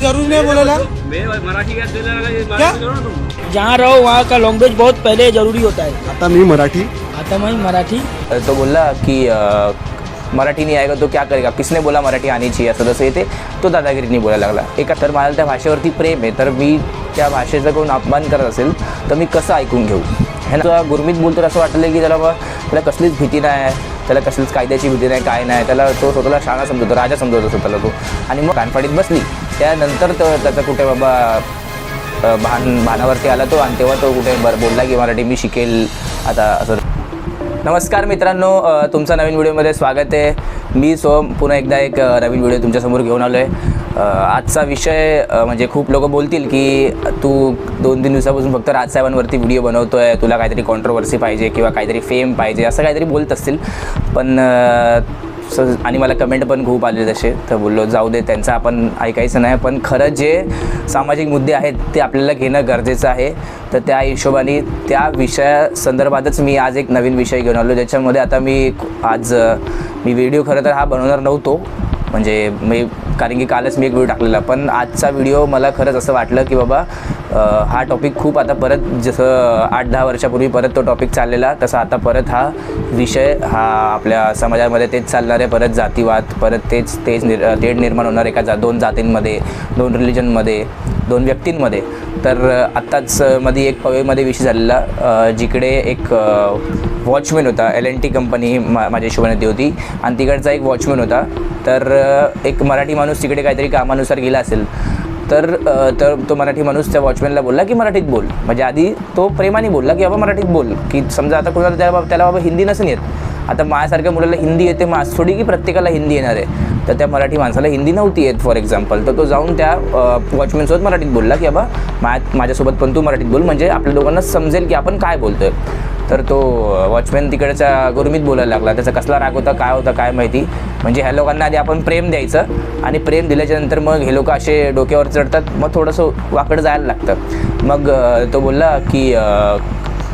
जरूरी नहीं बोलेला। मैं मराठी का ट्रेलर लगा क्या? मराठी करो ना तुम जहाँ रहो वहाँ का लैंग्वेज बहुत पहले जरूरी होता है। आता मी मराठी। आता मैं मराठी। तो बोलला की अ, मराठी नाही आएगा तो क्या करेगा? किसने बोला मराठी आनी चाहिए? असं तसं येते तो दादागिरीने बोलायला लागला। एका तर मला त्या भाषेवरती प्रेम आहे तर मी त्या भाषेचा कोण अपमान करत असेल तर मी कसं ऐकून घेऊ? हे ना? गुरमीत बोलतो असं वाटलं की त्याला बा त्याला कसलीच भीती नाही त्याला कसलीच कायद्याची भीती नाही काय नाही त्याला तो स्वतःला शाळा समजतो राजा समजत असतो त्याला तो. आणि मग कानफाडीत बसली. त्यानंतर तो त्याचा कुठे बाबा भान भानावरती आला तो आणि तेव्हा तो कुठे बरं बोलला की मराठी मी शिकेल. आता असं नमस्कार मित्रांनो तुमचा नवीन व्हिडिओमध्ये स्वागत आहे. मी सोम पुन्हा एकदा एक नवीन व्हिडिओ तुमच्यासमोर घेऊन आलो आहे आजचा विषय म्हणजे खूप लोक बोलतील की तू दोन तीन दिवसापासून फक्त राजसाहेबांवरती व्हिडिओ बनवतो आहे तुला काहीतरी कॉन्ट्रोवर्सी पाहिजे किंवा काहीतरी फेम पाहिजे असं काहीतरी बोलत असतील. पण स आणि मला कमेंट पण खूप आले तसे. तर बोललो जाऊ दे त्यांचं आपण ऐकायचं नाही. पण खरं जे सामाजिक मुद्दे आहेत ते आपल्याला घेणं गरजेचं आहे. तर त्या हिशोबाने त्या विषयासंदर्भातच मी आज एक नवीन विषय घेऊन आलो. ज्याच्यामध्ये आता मी आज मी व्हिडिओ खरं तर हा बनवणार नव्हतो. म्हणजे मी कारण की कालच मी एक व्हिडिओ टाकलेला पण आजचा व्हिडिओ मला खरंच असं वाटलं की बाबा हा टॉपिक खूप आता परत जसं आठ दहा वर्षापूर्वी परत तो टॉपिक चाललेला तसा आता परत हा विषय हा आपल्या समाजामध्ये तेच चालणार आहे परत जातीवाद परत तेच तेच निर तेढ निर्माण होणार एका जा दोन जातींमध्ये दोन रिलिजनमध्ये दोन व्यक्तींमध्ये. तर आत्ताच मध्ये एक पवेमध्ये विषय झालेला जिकडे एक वॉचमॅन होता एल एन टी कंपनी मा माझ्या हिशोबाने ती होती. आणि तिकडचा एक वॉचमॅन होता. तर एक मराठी माणूस तिकडे काहीतरी कामानुसार गेला असेल तर तर तो मराठी माणूस त्या वॉचमॅनला बोलला की मराठीत बोल. म्हणजे आधी तो प्रेमाने बोलला की बाबा मराठीत बोल. की समजा आता कोणाला त्याला त्याला बाबा हिंदी नसेल येत. आता माझ्यासारख्या मुलाला हिंदी येते मग आज थोडी की प्रत्येकाला हिंदी येणार आहे? तर त्या मराठी माणसाला हिंदी नव्हती येत फॉर एक्झाम्पल तर तो जाऊन त्या वॉचमॅनसोबत मराठीत बोलला की बाबा मा माझ्यासोबत पण तू मराठीत बोल. म्हणजे आपल्या दोघांना समजेल की आपण काय बोलतो आहे तर तो वॉचमॅन तिकडच्या गुरमीत बोलायला लागला. त्याचा कसला राग होता काय होता काय माहिती. म्हणजे ह्या लोकांना आधी आपण प्रेम द्यायचं आणि प्रेम दिल्याच्या नंतर मग हे लोक असे डोक्यावर चढतात मग थोडंसं वाकडं जायला लागतं. मग तो बोलला की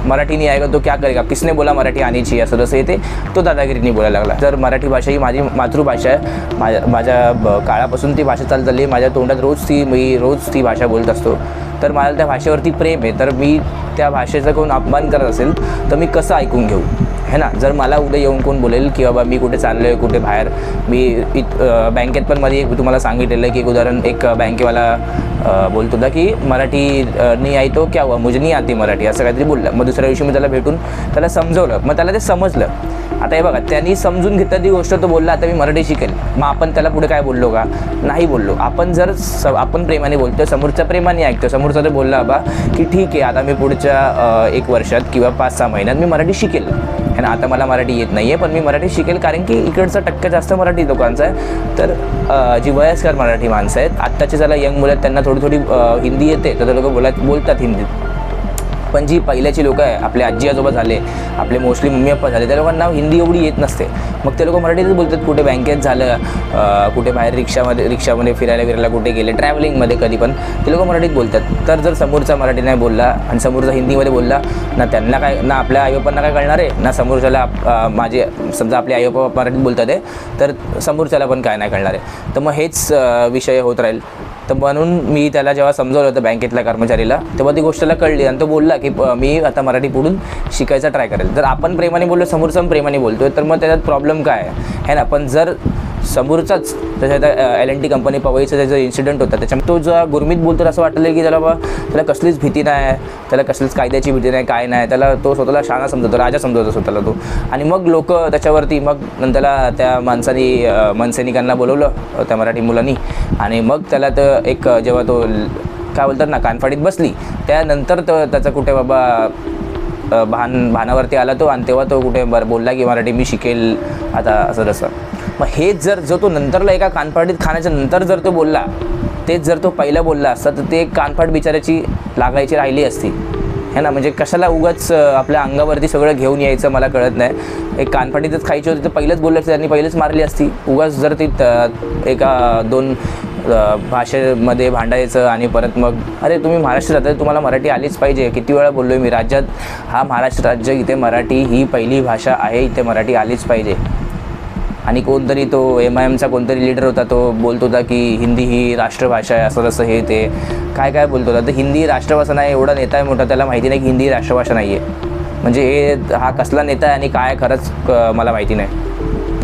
मराठी नाही आएगा तो क्या करेगा? किसने बोला मराठी आणायची असं तसं येते. तो दादागिरीने बोलायला लागला. तर मराठी भाषा ही माझी मातृभाषा आहे. माझ्या माझ्या ब- काळापासून ती भाषा चालत चालली माझ्या तोंडात रोज ती मी रोज ती भाषा बोलत असतो. तर मला त्या भाषेवरती प्रेम आहे. तर मी त्या भाषेचा कोण अपमान करत असेल तर मी कसं ऐकून घेऊ? है ना? जर मला उद्या येऊन कोण बोलेल की बाबा मी कुठे चाललो आहे कुठे बाहेर मी इत बँकेत पण मध्ये एक तुम्हाला सांगितलेलं की एक उदाहरण एक बँकेवाला बोलतो बोलत होता की मराठी नाही आई तो क्या हुआ? मुझे नहीं आती मराठी असं काहीतरी बोललं. मग दुसऱ्या दिवशी मी त्याला भेटून त्याला समजवलं. मग त्याला ते समजलं. आता हे बघा त्यांनी समजून घेतलं ती गोष्ट तो बोलला आता मी मराठी शिकेल मग आपण त्याला पुढे काय बोललो का? नाही बोललो. आपण जर स आपण प्रेमाने बोलतो समोरच्या प्रेमाने ऐकतो समोरचा तर बोलला बा की ठीक आहे आता मी पुढच्या एक वर्षात किंवा पाच सहा महिन्यात मी मराठी शिकेल. आणि आता मला मराठी येत नाही आहे पण मी मराठी शिकेल कारण की इकडचा टक्का जास्त मराठी लोकांचा आहे. तर जी वयस्कर मराठी माणसं आहेत आत्ताची ज्याला यंग मुलं आहेत त्यांना थोडी थोडी हिंदी येते तर ते लोक बोला बोलतात हिंदीत. पण जी पहिल्याची लोकं आहे आपले आजी आजोबा झाले आपले मोस्टली मम्मी पप्पा झाले त्या लोकांना हिंदी एवढी येत नसते. मग ते लोक मराठीतच बोलतात कुठे बँकेत झालं कुठे बाहेर रिक्षामध्ये रिक्षामध्ये फिरायला फिरायला कुठे गेले ट्रॅव्हलिंगमध्ये कधी पण ते लोक मराठीत बोलतात. तर जर समोरचा मराठी नाही बोलला आणि समोरचा हिंदीमध्ये बोलला ना त्यांना काय ना आपल्या आईबापांना काय कळणार आहे? ना समोरच्याला आप- माझे समजा आपले आईबापा मराठीत बोलतात आहे तर समोरच्याला पण काय नाही कळणार आहे. तर मग हेच विषय होत राहील. तर म्हणून मी त्याला जेव्हा समजवलं होतं बँकेतल्या कर्मचारीला तेव्हा ती गोष्टला कळली आणि तो बोलला की प- मी आता मराठी पुढून शिकायचा ट्राय करेल. जर आपण प्रेमाने बोललो समोरचा पण प्रेमाने बोलतोय तर मग त्याच्यात प्रॉब्लेम काय आहे? है ना? पण जर समोरचाच त्याच्यात एल एन टी कंपनी पवईचा त्याचा इन्सिडेंट होता त्याच्यामुळे तो जेव्हा गुरमीत बोलतो असं वाटलं की त्याला बा त्याला कसलीच भीती नाही त्याला कसलीच कायद्याची भीती नाही काय नाही त्याला तो स्वतःला शाळा समजतो राजा समजतो स्वतःला तो. आणि मग लोक त्याच्यावरती मग त्याला त्या माणसानी मनसैनिकांना बोलवलं त्या मराठी मुलांनी. आणि मग त्याला तर एक जेव्हा तो काय बोलतात ना कानफाडीत बसली त्यानंतर तो त्याचा कुठे बाबा भान भानावरती आला तो आणि तेव्हा तो कुठे बरं बोलला की मराठी मी शिकेल आता असं तसं. मग हेच जर जो तो नंतरला एका कानफाडीत खाण्याच्या नंतर जर तो बोलला तेच जर तो पहिला बोलला असता तर ते कानफाट बिचाराची लागायची राहिली असती. है ना म्हणजे कशाला उगाच आपल्या अंगावरती सगळं घेऊन यायचं मला कळत नाही. एक कानफाटीतच खायची होती तर पहिलंच बोललं असतं त्यांनी पहिलेच मारली असती. उगाच जर ती एका दोन भाषेमध्ये भांडायचं आणि परत मग अरे तुम्ही महाराष्ट्रात जाता तुम्हाला मराठी आलीच पाहिजे. किती वेळा बोललो मी राज्यात हा महाराष्ट्र राज्य इथे मराठी ही पहिली भाषा आहे इथे मराठी आलीच पाहिजे. आणि कोणतरी तो एम आय एमचा कोणतरी लीडर होता तो बोलत होता की हिंदी ही राष्ट्रभाषा आहे असं तसं हे ते काय काय बोलत होता. तर हिंदी राष्ट्रभाषा नाही एवढा नेता आहे मोठा त्याला माहिती नाही की हिंदी राष्ट्रभाषा नाही आहे म्हणजे हे हा कसला नेता आहे आणि काय खरंच क- मला माहिती नाही.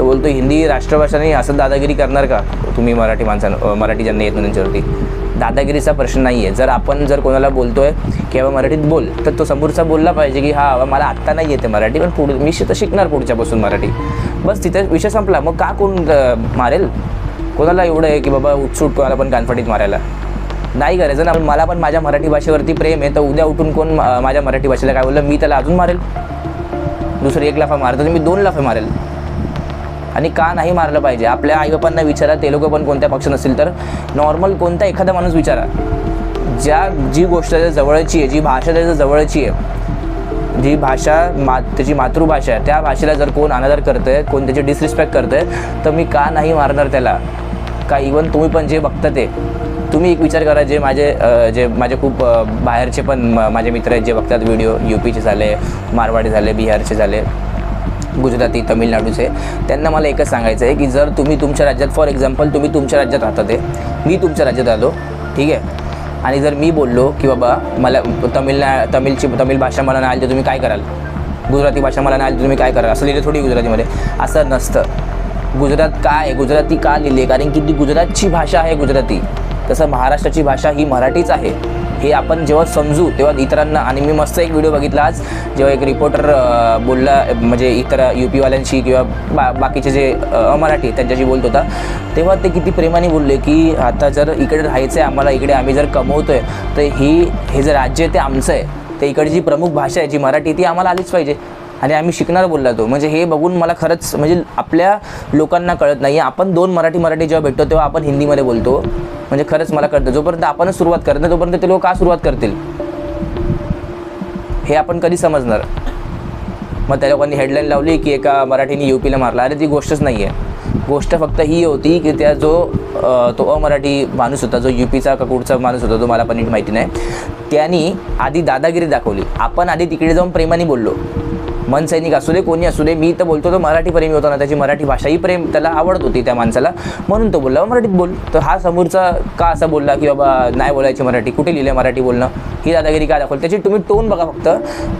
तर बोलतो हिंदी राष्ट्रभाषा नाही असं दादागिरी करणार का? तुम्ही मराठी माणसां मराठी ज्यांना येत नाही त्यांच्यावरती. दादागिरीचा प्रश्न नाही आहे जर आपण जर कोणाला बोलतोय की बाबा मराठीत बोल तर तो समोरचा बोलला पाहिजे की हा मला आत्ता नाही येते मराठी पण पुढे मी तर शिकणार पुढच्यापासून मराठी. बस तिथे विषय संपला. मग का कोण मारेल? कोणाला एवढं आहे की बाबा उठसूट कोणाला पण कानफडीत मारायला. नाही करायचं ना. मला पण माझ्या मराठी भाषेवरती प्रेम आहे. तर उद्या उठून कोण माझ्या मराठी भाषेला काय बोललं? मी त्याला अजून मारेल. दुसरी एक लाफा मारतो तर मी दोन लाफे मारेल. आणि का नाही मारलं पाहिजे? आपल्या आईबापांना विचारा ते लोक पण कोणत्या पक्ष नसतील तर. नॉर्मल कोणता एखादा माणूस विचारा. ज्या जी गोष्ट त्याच्या जवळची आहे जी भाषा त्याच्या जवळची आहे जी भाषा मा त्याची मातृभाषा आहे त्या भाषेला जर कोण अनादर करतं आहे कोण त्याची डिसरिस्पेक्ट करतं आहे तर मी का नाही मारणार त्याला? का इवन तुम्ही पण जे बघता ते तुम्ही एक विचार करा जे माझे जे माझे खूप बाहेरचे पण म- माझे मित्र आहेत जे बघतात व्हिडिओ यू पीचे झाले मारवाडी झाले बिहारचे झाले गुजराती तमिळनाडूचे त्यांना मला एकच सांगायचं आहे की जर तुम्ही तुमच्या राज्यात फॉर एक्झाम्पल तुम्ही तुमच्या राज्यात राहता ते मी तुमच्या राज्यात आलो ठीक आहे? आणि जर मी बोललो की बाबा मला तमिळना तमिळची तमिळ भाषा मला नाही आली तर तुम्ही काय कराल? गुजराती भाषा मला नाही आली तर तुम्ही काय कराल? असं लिहिलं थोडी गुजरातीमध्ये. असं नसतं. गुजरात काय आहे? गुजराती का लिहिली? आहे कारण की ती गुजरातची भाषा आहे गुजराती. तसं महाराष्ट्राची भाषा ही मराठीच आहे. हे आपण जेव्हा समजू तेव्हा इतरांना आणि मी मस्त एक व्हिडिओ बघितला आज जेव्हा एक रिपोर्टर बोलला म्हणजे इतर यू पीवाल्यांशी किंवा बा बाकीचे जे मराठी त्यांच्याशी बोलत होता. तेव्हा ते किती प्रेमाने बोलले की आता जर इकडे राहायचं आहे आम्हाला इकडे आम्ही जर कमवतो आहे तर ही हे जे राज्य आहे ते आमचं आहे. तर इकडची जी प्रमुख भाषा आहे जी मराठी ती आम्हाला आलीच पाहिजे. आणि आम्ही शिकणार बोलला तो. म्हणजे हे बघून मला खरंच म्हणजे आपल्या लोकांना कळत नाही आपण दोन मराठी मराठी जेव्हा भेटतो तेव्हा आपण हिंदीमध्ये बोलतो. म्हणजे खरंच मला कळतं. जोपर्यंत आपणच सुरुवात करत नाही तोपर्यंत ते लोक का सुरुवात करतील? हे आपण कधी समजणार? मग त्या लोकांनी हेडलाईन लावली की एका मराठीने यू पीला मारला. अरे ती गोष्टच नाही आहे गोष्ट फक्त ही होती की त्या जो तो अमराठी माणूस होता जो यू पीचा का कुठचा माणूस होता तो मला पण नीट माहिती नाही. त्यांनी आधी दादागिरी दाखवली. आपण आधी तिकडे जाऊन प्रेमाने बोललो. मनसैनिक असू दे कोणी असू दे मी तर बोलतो तो मराठी प्रेमी होता ना त्याची मराठी भाषा ही प्रेम त्याला आवडत होती त्या माणसाला. म्हणून तो बोलला मराठीत बोल. तर हा समोरचा का असा बोलला की बाबा नाही बोलायची मराठी कुठे लिहिलं मराठी बोलणं? ही दादागिरी काय दाखवली? त्याची तुम्ही टोन बघा फक्त.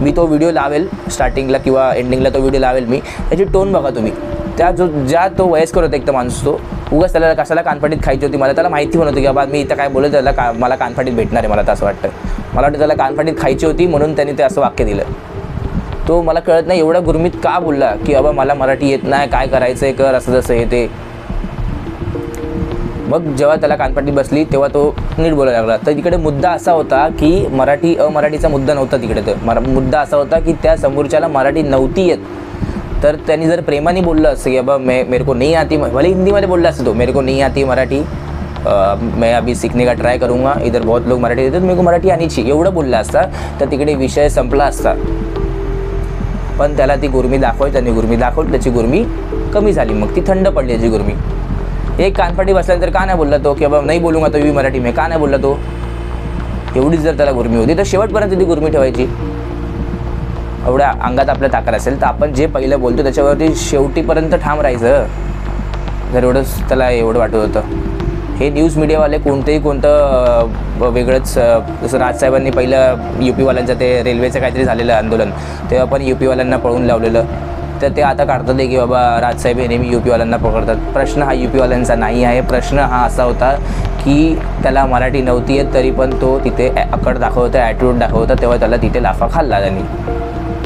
मी तो व्हिडिओ लावेल स्टार्टिंगला किंवा एंडिंगला तो व्हिडिओ लावेल मी. त्याची टोन बघा तुम्ही. त्या जो ज्या तो वयस्कर होता एक तर माणूस तो उगाच त्याला कशाला कानफाटीत खायची होती? मला त्याला माहिती पण होती की बाबा मी इथं काय बोलत त्याला का मला कानफाटीत भेटणार आहे मला तर असं वाटतं. मला वाटतं त्याला कानफाटीत खायची होती म्हणून त्यांनी ते असं वाक्य दिलं. तो मला कळत नाही एवढा गुरमीत का बोलला की बाबा मला मराठी येत नाही काय करायचं आहे कर असं जसं हे ते. मग जेव्हा त्याला कानपाटी बसली तेव्हा तो नीट बोलायला लागला. तर तिकडे मुद्दा असा होता की मराठी अमराठीचा मुद्दा नव्हता तिकडे तर. मरा मुद्दा असा होता की त्या समोरच्याला मराठी नव्हती येत. तर त्यांनी जर प्रेमाने बोललं असतं की बाबा मे मेरे को नहीं आती भले हिंदीमध्ये बोलला असतं तो मेरे को नहीं आती मराठी मैं अभी सीखने का ट्राय करूंगा इधर बहुत लोग मराठी देतात मेरे को मराठी आणायची एवढं बोलला असता तर तिकडे विषय संपला असता. पण त्याला ती गुरमी दाखवली त्यांनी गुरमी दाखवली त्याची गुरमी कमी झाली. मग ती थंड पडली त्याची गुरमी. एक कानफाटी बसल्यानंतर का नाही बोलला तो? की बाबा नाही बोलूंगा तो मी मराठी मी? का नाही बोलला तो? एवढीच जर त्याला गुरमी होती तर शेवटपर्यंत ती गुरमी ठेवायची. एवढ्या अंगात आपल्या ताकद असेल तर आपण जे पहिलं बोलतो त्याच्यावरती शेवटीपर्यंत ठाम राहायचं. जर एवढंच त्याला एवढं वाटत होतं. हे न्यूज मीडियावाले कोणतंही कोणतं वेगळंच जसं राजसाहेबांनी पहिलं यू पीवाल्यांचं ते रेल्वेचं काहीतरी झालेलं आंदोलन तेव्हा पण यू पीवाल्यांना पळून लावलेलं. तर ते आता काढतात आहे की बाबा राजसाहेब हे नेहमी यू पीवाल्यांना पकडतात. प्रश्न हा यू पीवाल्यांचा नाही आहे. प्रश्न हा असा होता की त्याला मराठी नव्हती येत तरी पण तो तिथे अकड दाखवता ॲटिट्यूड दाखवता तेव्हा त्याला तिथे लाफा खाल्ला त्यांनी.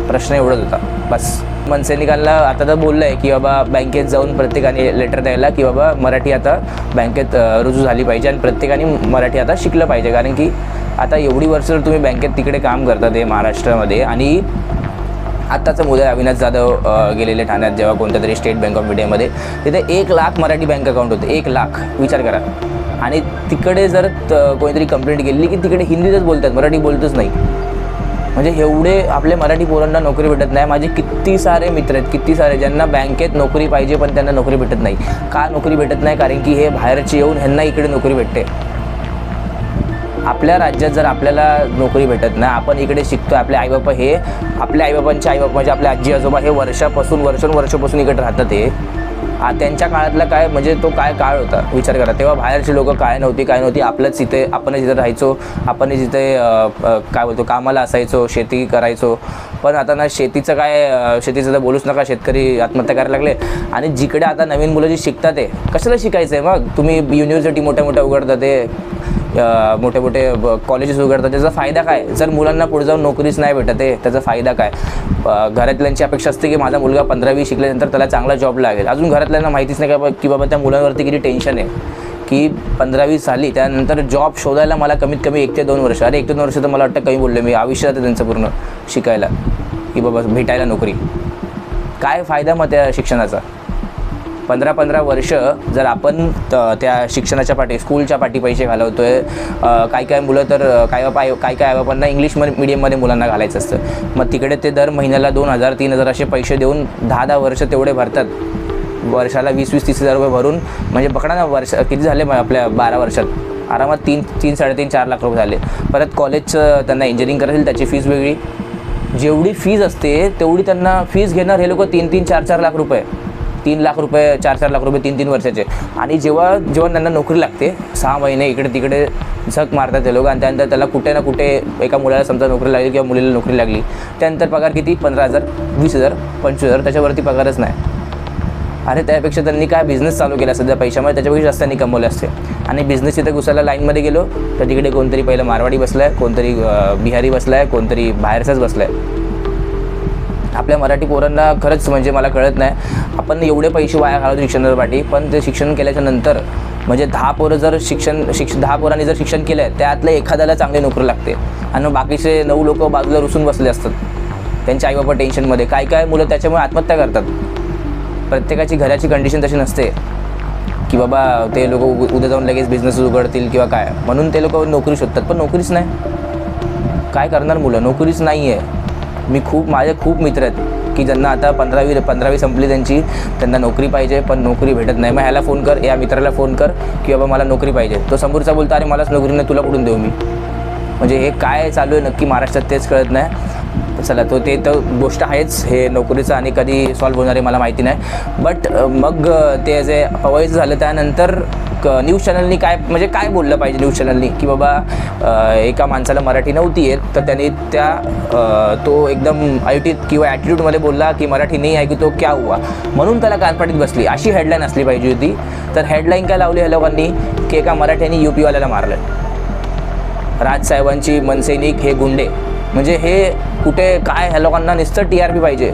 प्रश्न एवढंच होता. बस. मनसेनिकांना आता तर बोललं आहे की बाबा बँकेत जाऊन प्रत्येकाने लेटर द्यायला की बाबा मराठी आता बँकेत रुजू झाली पाहिजे आणि प्रत्येकाने मराठी आता शिकलं पाहिजे. कारण की आता एवढी वर्ष जर तुम्ही बँकेत तिकडे काम करता ते महाराष्ट्रामध्ये आणि आत्ताचा मुद्दा अविनाश जाधव गेलेले ठाण्यात जेव्हा कोणत्या तरी स्टेट बँक ऑफ इंडियामध्ये तिथे एक लाख मराठी बँक अकाउंट होते. एक लाख. विचार करा. आणि तिकडे जर कोणीतरी कंप्लेंट केली की तिकडे हिंदीतच बोलतात मराठी बोलतच नाही. म्हणजे एवढे आपले मराठी पोरांना नोकरी भेटत नाही. माझे किती सारे मित्र आहेत किती सारे ज्यांना बँकेत नोकरी पाहिजे पण त्यांना नोकरी भेटत नाही. का नोकरी भेटत नाही? कारण की हे बाहेरचे येऊन ह्यांना इकडे नोकरी भेटते. आपल्या राज्यात जर आपल्याला नोकरी भेटत नाही आपण इकडे शिकतो आपले आईबापा हे आपल्या आईबापांचे आईबापा म्हणजे आपले आजी आजोबा हे वर्षापासून वर्षानुवर्षापासून इकडे राहतात हे. त्यांच्या काळातला काय म्हणजे तो काय काळ होता? विचार करा. तेव्हा बाहेरची लोक काय नव्हती काय नव्हती आपलंच इथे आपणच इथे राहायचो. आपणच इथे काय बोलतो कामाला असायचो शेती करायचो. पण आता ना शेतीचं काय शेतीचं तर बोलूच नका शेतकरी आत्महत्या करायला लागले. आणि जिकडे आता नवीन मुलं जी शिकतात आहे कशाला शिकायचं आहे मग? तुम्ही युनिव्हर्सिटी मोठ्या मोठ्या उघडतात ते. मोठे मोठे कॉलेजेस उघडतात. त्याचा फायदा काय? जर मुलांना पुढे जाऊन नोकरीच नाही भेटत आहे त्याचा फायदा काय? घरातल्यांची अपेक्षा असते की माझा मुलगा पंधरावी शिकल्यानंतर त्याला चांगला जॉब लागेल. अजून घरातल्यांना माहितीच नाही का बा- की बाबा त्या मुलांवरती किती टेन्शन आहे. की पंधरावी झाली त्यानंतर जॉब शोधायला मला कमीत कमी एक ते दोन वर्ष. अरे एक ते दोन वर्ष तर मला वाटतं कमी बोलले मी. आयुष्यात आहे त्यांचं पूर्ण शिकायला. की बाबा भेटायला नोकरी. काय फायदा मग त्या शिक्षणाचा? पंधरा पंधरा वर्ष जर आपण त- त्या शिक्षणाच्या पाठी स्कूलच्या पाठी पैसे घालवतो आहे काय काय मुलं तर काय पाय काय काय आईबापांना इंग्लिश मिडियममध्ये मुलांना घालायचं असतं. मग तिकडे ते दर महिन्याला दोन हजार तीन हजार असे पैसे देऊन दहा दहा वर्ष तेवढे भरतात. वर्षाला वीस वीस तीस हजार रुपये भरून म्हणजे पकडा ना वर्ष किती झाले मग आपल्या बारा वर्षात? आरामात तीन तीन साडेतीन चार लाख रुपये झाले. परत कॉलेजचं त्यांना इंजिनिअरिंग करायचं त्याची फीज वेगळी. जेवढी फीज असते तेवढी त्यांना फीज घेणार हे लोक तीन तीन चार चार लाख रुपये. तीन लाख रुपये चार चार लाख रुपये तीन तीन वर्षाचे. आणि जेव्हा जेव्हा त्यांना नोकरी लागते सहा महिने इकडे तिकडे झक मारतात ते लोक आणि त्यानंतर त्याला कुठे ना कुठे एका मुलाला समजा नोकरी लागली किंवा मुलीला नोकरी लागली त्यानंतर पगार किती? पंधरा हजार वीस हजार पंचवीस हजार त्याच्यावरती पगारच नाही. अरे त्यापेक्षा त्यांनी काय बिझनेस चालू केला सध्या? पैशामुळे त्याच्यापेक्षा जास्त त्यांनी कमवले असते. आणि बिझनेस इथे घुसायला लाईनमध्ये गेलो तर तिकडे कोणतरी पहिलं मारवाडी बसलाय कोणतरी बिहारी बसला आहे कोणतरी बाहेरचाच बसलाय. आपल्या मराठी पोरांना खरंच म्हणजे मला कळत नाही. आपण एवढे पैसे वाया घालवतो शिक्षणासाठी पण ते शिक्षण केल्याच्यानंतर म्हणजे दहा पोरं जर शिक्षण शिक्ष दहा पोरांनी जर शिक्षण केलं आहे त्यातलं एखाद्याला चांगली नोकरी लागते. आणि बाकीचे नऊ लोक बाजूला रुसून बसले असतात. त्यांच्या आईबाबा टेन्शनमध्ये. काय काय मुलं त्याच्यामुळे आत्महत्या करतात. प्रत्येकाची घराची कंडिशन तशी नसते. की बाबा ते लोक उद्या जाऊन लगेच बिझनेस उघडतील किंवा काय. म्हणून ते लोक नोकरी शोधतात. पण नोकरीच नाही. काय करणार मुलं? नोकरीच नाही आहे मी खूप माझे खूप मित्र आहेत की ज्यांना आता पंधरावी पंधरावी संपली त्यांची त्यांना नोकरी पाहिजे पण नोकरी भेटत नाही. मग ह्याला फोन कर या मित्राला फोन कर की बाबा मला नोकरी पाहिजे. तो समोरचा बोलतो अरे मलाच नोकरी नाही तुला कुठून देऊ मी? म्हणजे हे काय चालू आहे नक्की महाराष्ट्रात तेच कळत नाही. चला तो ते तर गोष्ट आहेच हे नोकरीचं आणि कधी सॉल्व्ह होणार आहे मला माहिती नाही. बट मग ते जे पवईचं झालं त्यानंतर न्यूज चॅनलनी काय म्हणजे काय बोललं पाहिजे न्यूज चॅनलनी? की बाबा एका माणसाला मराठी नव्हती येत तर त्याने त्या तो एकदम आयटीत किंवा ॲटिट्यूडमध्ये बोलला की मराठी नाही आहे की तो क्या हुआ? म्हणून त्याला कानपाटीत बसली. अशी हेडलाईन असली पाहिजे होती. तर हेडलाईन काय लावली ह्या लोकांनी की एका मराठ्याने यू पीवाल्याला मारलं राजसाहेबांची मनसैनिक हे गुंडे. म्हणजे हे कुठे काय ह्या लोकांना नुसतं टी आर पी पाहिजे.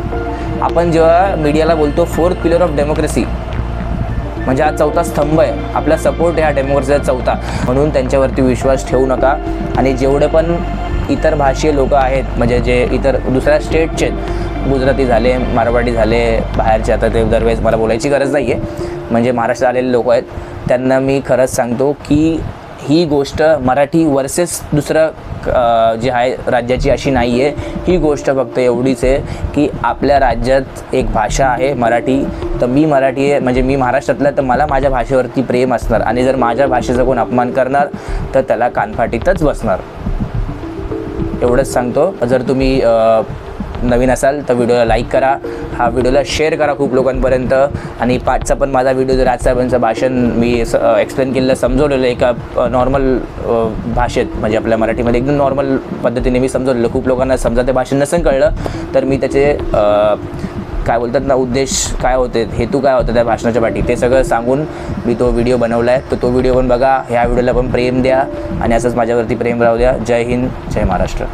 आपण जेव्हा मीडियाला बोलतो फोर्थ पिलर ऑफ डेमोक्रेसी म्हणजे हा चौथा स्तंभ आहे. आपला सपोर्ट आहे हा डेमोक्रेसीचा चौथा. म्हणून त्यांच्यावरती विश्वास ठेवू नका. आणि जेवढे पण इतर भाषीय लोक आहेत म्हणजे जे इतर दुसऱ्या स्टेटचे आहेत, गुजराती झाले मारवाडी झाले बाहेरचे आता ते दरवेळेस मला बोलायची गरज नाही आहे म्हणजे महाराष्ट्रात आलेले लोक आहेत त्यांना मी खरंच सांगतो की ही गोष्ट मराठी वर्सेस दुसरं जी जे आहे राज्याची अशी नाही आहे ही गोष्ट फक्त एवढीच आहे की आपल्या राज्यात एक भाषा आहे मराठी. तर मी मराठी आहे म्हणजे मी महाराष्ट्रातला तर मला माझ्या भाषेवरती प्रेम असणार. आणि जर माझ्या भाषेचा कोण अपमान करणार तर त्याला कानफाटीतच बसणार. एवढंच सांगतो. जर तुम्ही नवीन असाल तर व्हिडिओला लाईक करा. हा व्हिडिओला शेअर करा खूप लोकांपर्यंत. आणि पाचचा पण माझा व्हिडिओ जर राजसाहेबांचं भाषण मी एक्सप्लेन केलेलं समजवलेलं एका नॉर्मल भाषेत म्हणजे आपल्या मराठीमध्ये एकदम नॉर्मल पद्धतीने मी समजवलेलं. खूप लोकांना समजा ते भाषण नसेल कळलं तर मी त्याचे काय बोलतात ना उद्देश काय होते हेतू काय होतं त्या भाषणाच्या पाठी ते सगळं सांगून मी तो व्हिडिओ बनवला आहे तर तो व्हिडिओ पण बघा ह्या व्हिडिओला पण प्रेम द्या. आणि असंच माझ्यावरती प्रेम राहू द्या. जय हिंद जय महाराष्ट्र.